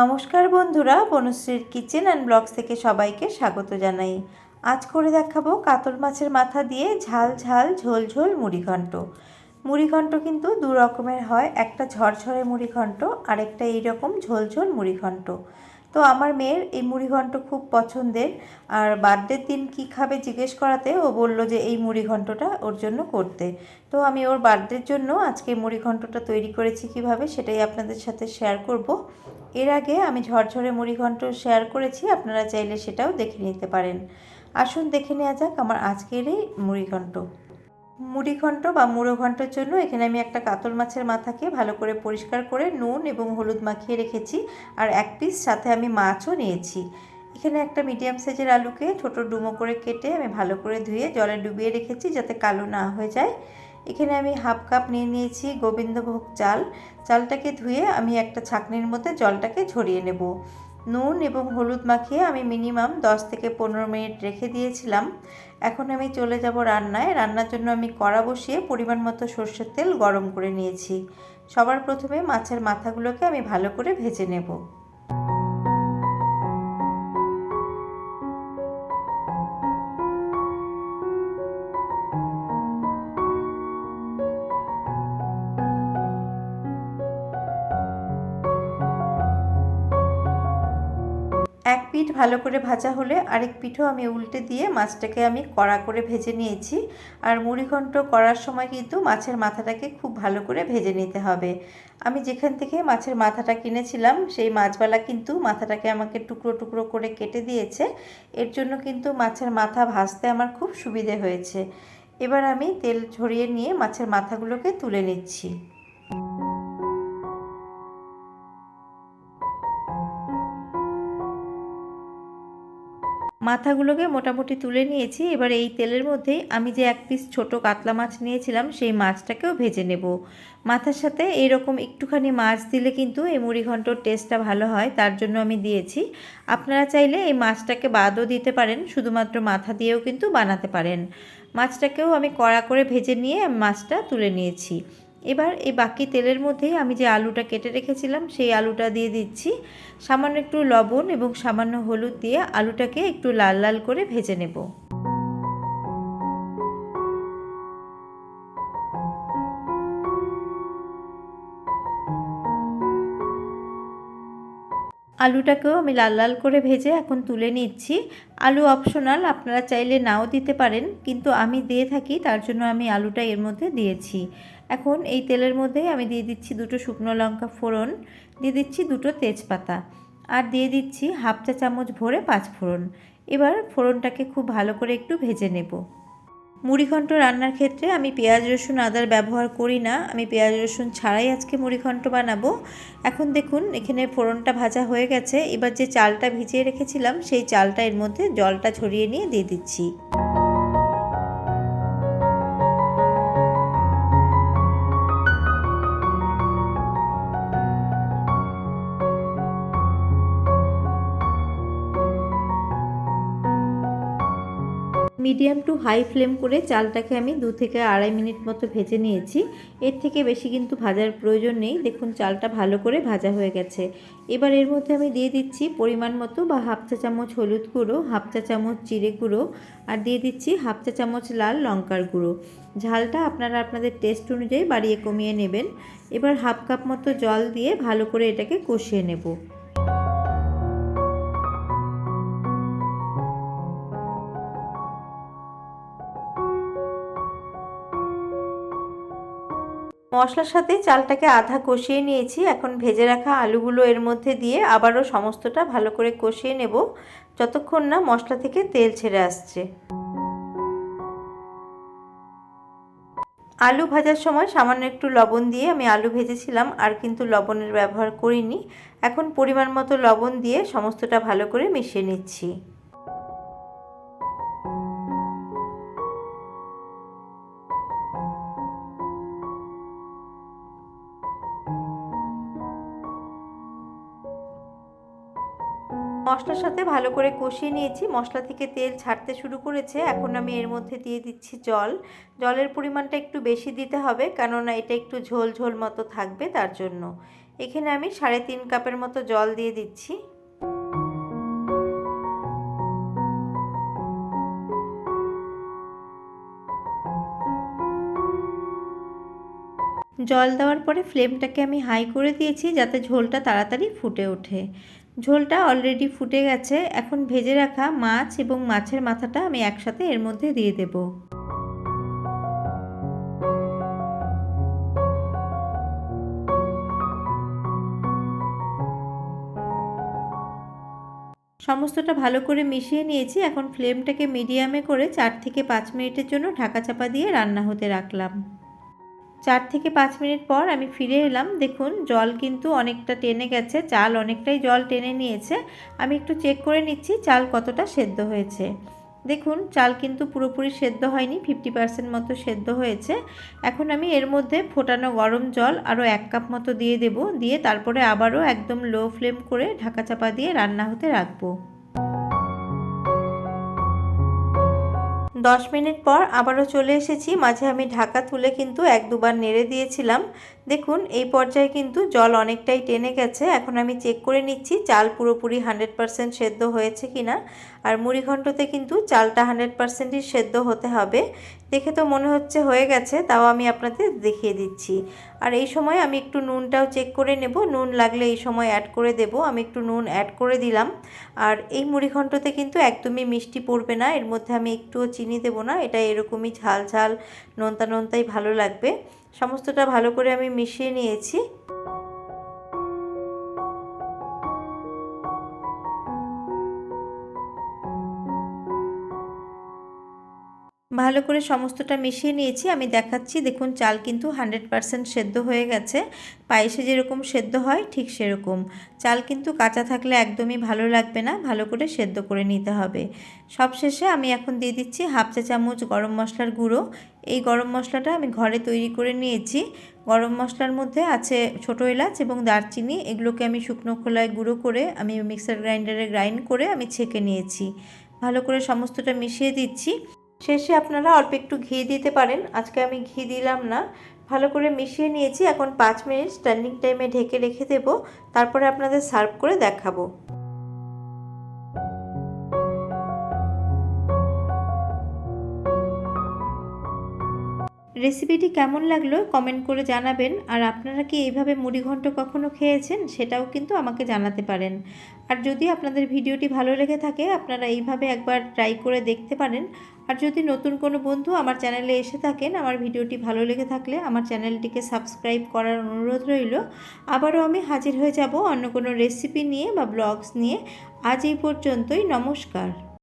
নমস্কার বন্ধুরা, বনশ্রীর kitchen and blogs থেকে সবাইকে স্বাগত জানাই। আজ করে দেখাবো কাতল মাছের মাথা দিয়ে ঝাল ঝাল ঝোল ঝোল মুড়িঘণ্ট মুড়িঘণ্ট কিন্তু দু রকমের হয়, একটা ঝরঝরে মুড়িঘণ্ট আর একটা এইরকম ঝোল ঝোল মুড়িঘণ্ট তো আমার মেয়ের এই মুড়িঘণ্ট খুব পছন্দের। আর বার্থডের দিন কি খাবে জিজ্ঞেস করাতে ও বলল যে এই মুড়িঘণ্টটা ওর জন্য করতে। তো আমি ওর বার্থডের জন্য আজকে মুড়িঘণ্টটা তৈরি করেছি কীভাবে সেটাই আপনাদের সাথে শেয়ার করব। এর আগে আমি ঝরঝরে মুড়িঘণ্ট শেয়ার করেছি, আপনারা চাইলে সেটাও দেখে নিতে পারেন। আসুন দেখে নেওয়া যাক আমার আজকের এই মুড়িঘণ্ট। মুড়িঘণ্ট বা মুড়ো ঘণ্টর জন্য এখানে আমি একটা কাতল মাছের মাথাকে ভালো করে পরিষ্কার করে নুন এবং হলুদ মাখিয়ে রেখেছি আর এক পিস সাথে আমি মাছও নিয়েছি। এখানে একটা মিডিয়াম সাইজের আলুকে ছোট ডুমো করে কেটে আমি ভালো করে ধুয়ে জলে ডুবিয়ে রেখেছি যাতে কালো না হয়ে যায়। এখানে আমি হাফ কাপ নিয়ে নিয়েছি গোবিন্দভোগ চাল। চালটাকে ধুয়ে আমি একটা ছাকনির মধ্যে জলটাকে ঝরিয়ে নেব। নুন এবং হলুদ মাখিয়ে আমি মিনিমাম 10 থেকে পনেরো মিনিট রেখে দিয়েছিলাম। এখন আমি চলে যাব রান্নায়। রান্নার জন্য আমি কড়া বসিয়ে পরিমাণ মতো সর্ষের তেল গরম করে নিয়েছি। সবার প্রথমে মাছের মাথাগুলোকে আমি ভালো করে ভেজে নেব। পিঠ ভালো করে ভাজা হলে আরেক পিঠও আমি উল্টে দিয়ে মাছটাকে আমি কড়া করে ভেজে নিয়েছি। আর মুড়িঘণ্ট করার সময় কিন্তু মাছের মাথাটাকে খুব ভালো করে ভেজে নিতে হবে। আমি যেখান থেকে মাছের মাথাটা কিনেছিলাম, সেই মাছবালা কিন্তু মাথাটাকে আমাকে টুকরো টুকরো করে কেটে দিয়েছে। এর জন্য কিন্তু মাছের মাথা ভাজতে আমার খুব সুবিধে হয়েছে। এবার আমি তেল ঝরিয়ে নিয়ে মাছের মাথাগুলোকে তুলে নিচ্ছি। মাথাগুলোকে মোটামুটি তুলে নিয়েছি। এবার এই তেলের মধ্যেই আমি যে এক পিস ছোট কাতলা মাছ নিয়েছিলাম, সেই মাছটাকেও ভেজে নেব। মাথার সাথে এরকম একটুখানি মাছ দিলে কিন্তু এই মুড়িঘণ্টর টেস্টটা ভালো হয়, তার জন্য আমি দিয়েছি। আপনারা চাইলে এই মাছটাকে বাদও দিতে পারেন, শুধুমাত্র মাথা দিয়েও কিন্তু বানাতে পারেন। মাছটাকেও আমি কড়া করে ভেজে নিয়ে মাছটা তুলে নিয়েছি। এবার এই বাকি তেলের মধ্যে আমি যে আলুটা কেটে রেখেছিলাম, সেই আলুটা দিয়ে দিচ্ছি। সামান্য একটু লবণ এবং সামান্য হলুদ দিয়ে আলুটাকে একটু লাল লাল করে ভেজে নেব। আলুটাকেও আমি লাল লাল করে ভেজে এখন তুলে নিচ্ছি। আলু অপশনাল আপনারা চাইলে নাও দিতে পারেন, কিন্তু আমি দিয়ে থাকি, তার জন্য আমি আলুটা এর মধ্যে দিয়েছি। এখন এই তেলের মধ্যে আমি দিয়ে দিচ্ছি দুটো শুকনো লঙ্কা ফোড়ন, দিয়ে দিচ্ছি দুটো তেজপাতা, আর দিয়ে দিচ্ছি হাফ চা চামচ ভরে পাঁচ ফোড়ন। এবার ফোড়নটাকে খুব ভালো করে একটু ভেজে নেব। মুড়িঘণ্ট রান্নার ক্ষেত্রে আমি পেঁয়াজ, রসুন, আদার ব্যবহার করি না। আমি পেঁয়াজ, রসুন ছাড়াই আজকে মুড়িঘণ্ট বানাবো। এখন দেখুন, এখানে ফোড়নটা ভাজা হয়ে গেছে। এবার যে চালটা ভিজিয়ে রেখেছিলাম, সেই চালটা এর মধ্যে জলটা ছড়িয়ে নিয়ে দিয়ে দিচ্ছি। মিডিয়াম টু হাই ফ্লেম করে চালটাকে আমি দু থেকে আড়াই মিনিট মতো ভেজে নিয়েছি। এর থেকে বেশি কিন্তু ভাজার প্রয়োজন নেই। দেখুন, চালটা ভালো করে ভাজা হয়ে গেছে। এবার এর মধ্যে আমি দিয়ে দিচ্ছি পরিমাণ মতো বা হাফ চা চামচ হলুদ গুঁড়ো, হাফ চা চামচ জিরে গুঁড়ো আর দিয়ে দিচ্ছি হাফ চা চামচ লাল লঙ্কার গুঁড়ো। ঝালটা আপনারা আপনাদের টেস্ট অনুযায়ী বাড়িয়ে কমিয়ে নেবেন। এবার হাফ কাপ মতো জল দিয়ে ভালো করে এটাকে কষিয়ে নেব। মশলার সাথে চালটাকে আধা কষিয়ে নিয়েছি। এখন ভেজে রাখা আলুগুলো এর মধ্যে দিয়ে আবারও সমস্তটা ভালো করে কষিয়ে নেব। যতক্ষণ না মশলা থেকে তেল ছেড়ে আসছে। আলু ভাজার সময় সামান্য একটু লবণ দিয়ে আমি আলু ভেজেছিলাম, আর কিন্তু লবণের ব্যবহার করিনি। এখন পরিমাণ মতো লবণ দিয়ে সমস্তটা ভালো করে মিশিয়ে নিচ্ছি। মশলার সাথে ভালো করে কষিয়ে নিয়েছি। মশলা থেকে তেল ছাড়তে শুরু করেছে। এখন আমি এর মধ্যে দিয়ে দিচ্ছি জল। জলের পরিমাণটা একটু বেশি দিতে হবে কেননা এটা একটু ঝোল ঝোল মতো থাকবে তার জন্য। এখানে আমি সাড়ে তিন কাপের মতো জল দিয়ে দিচ্ছি। জল দেওয়ার পরে ফ্লেমটাকে আমি হাই করে দিয়েছি যাতে ঝোলটা তাড়াতাড়ি ফুটে ওঠে। ঝোলটা অলরেডি ফুটে গেছে। এখন ভেজে রাখা মাছ এবং মাছের মাথাটা আমি একসাথে এর মধ্যে দিয়ে দেব। সমস্তটা ভালো করে মিশিয়ে নিয়েছি। এখন ফ্লেমটাকে মিডিয়ামে করে চার থেকে পাঁচ মিনিটের জন্য ঢাকা চাপা দিয়ে রান্না হতে রাখলাম। চার থেকে পাঁচ মিনিট পর আমি ফিরে এলাম। দেখুন, জল কিন্তু অনেকটা টেনে গেছে, চাল অনেকটাই জল টেনে নিয়েছে। আমি একটু চেক করে নিচ্ছি চাল কতটা সেদ্ধ হয়েছে। দেখুন, চাল কিন্তু পুরোপুরি সেদ্ধ হয়নি ফিফটি পার্সেন্ট মতো সেদ্ধ হয়েছে। এখন আমি এর মধ্যে ফোটানো গরম জল আরও এক কাপ মতো দিয়ে দেব। দিয়ে তারপরে আবারও একদম লো ফ্লেম করে ঢাকা চাপা দিয়ে রান্না হতে রাখব। দশ মিনিট পর আবারও চলে এসেছি। মাঝে আমি ঢাকা তুলে কিন্তু এক দুবার নেড়ে দিয়েছিলাম। দেখুন, এই পর্যায়ে কিন্তু জল অনেকটাই টেনে গেছে। এখন আমি চেক করে নিচ্ছি, চাল পুরোপুরি হান্ড্রেড পারসেন্ট সেদ্ধ হয়েছে কি না আর মুড়িঘণ্টতে কিন্তু চালটা হান্ড্রেড পারসেন্টই সেদ্ধ হতে হবে। দেখে তো মনে হচ্ছে হয়ে গেছে, তাও আমি আপনাদের দেখিয়ে দিচ্ছি। আর এই সময় আমি একটু নুনটাও চেক করে নেব। নুন লাগলে এই সময় অ্যাড করে দেব। আমি একটু নুন অ্যাড করে দিলাম। আর এই মুড়িঘণ্টতে কিন্তু একদমই মিষ্টি পড়বে না। এর মধ্যে আমি একটুও চিনি দেবো না। এটা এরকমই ঝাল ঝাল, নোনতা নোনতাই ভালো লাগবে। সমস্তটা ভালো করে আমি মিশিয়ে নিয়েছি। ভালো করে সমস্তটা মিশিয়ে নিয়েছি। আমি দেখাচ্ছি, দেখুন চাল কিন্তু হান্ড্রেড পারসেন্ট সেদ্ধ হয়ে গেছে। পায়েসে যেরকম সেদ্ধ হয়, ঠিক সেরকম। চাল কিন্তু কাঁচা থাকলে একদমই ভালো লাগবে না, ভালো করে সেদ্ধ করে নিতে হবে। সবশেষে আমি এখন দিয়ে দিচ্ছি হাফ চা চামচ গরম মশলার গুঁড়ো। এই গরম মশলাটা আমি ঘরে তৈরি করে নিয়েছি। গরম মশলার মধ্যে আছে ছোটো এলাচ এবং দারচিনি। এগুলোকে আমি শুকনো খোলায় গুঁড়ো করে আমি মিক্সার গ্রাইন্ডারে গ্রাইন্ড করে আমি ছেঁকে নিয়েছি। ভালো করে সমস্তটা মিশিয়ে দিচ্ছি। শেষে আপনারা অল্প একটু ঘি দিতে পারেন। আজকে আমি ঘি দিলাম না। ভালো করে মিশিয়ে নিয়েছি। এখন পাঁচ মিনিট স্ট্যান্ডিং টাইমে ঢেকে রেখে দেব। তারপরে আপনাদের সার্ভ করে দেখাবো। রেসিপিটি কেমন লাগল কমেন্ট করে জানাবেন। আর আপনারা কি এইভাবে মুড়িঘণ্ট কখনো খেয়েছেন সেটাও কিন্তু আমাকে জানাতে পারেন। আর যদি আপনাদের ভিডিওটি ভালো লেগে থাকে, আপনারা এইভাবে একবার ট্রাই করে দেখতে পারেন। আর যদি নতুন কোনো বন্ধু আমার চ্যানেলে এসে থাকেন, আমার ভিডিওটি ভালো লেগে থাকলে আমার চ্যানেলটিকে সাবস্ক্রাইব করার অনুরোধ রইল। আবারও আমি হাজির হয়ে যাব অন্য কোনো রেসিপি নিয়ে বা ব্লগস নিয়ে। আজ এই পর্যন্তই, নমস্কার।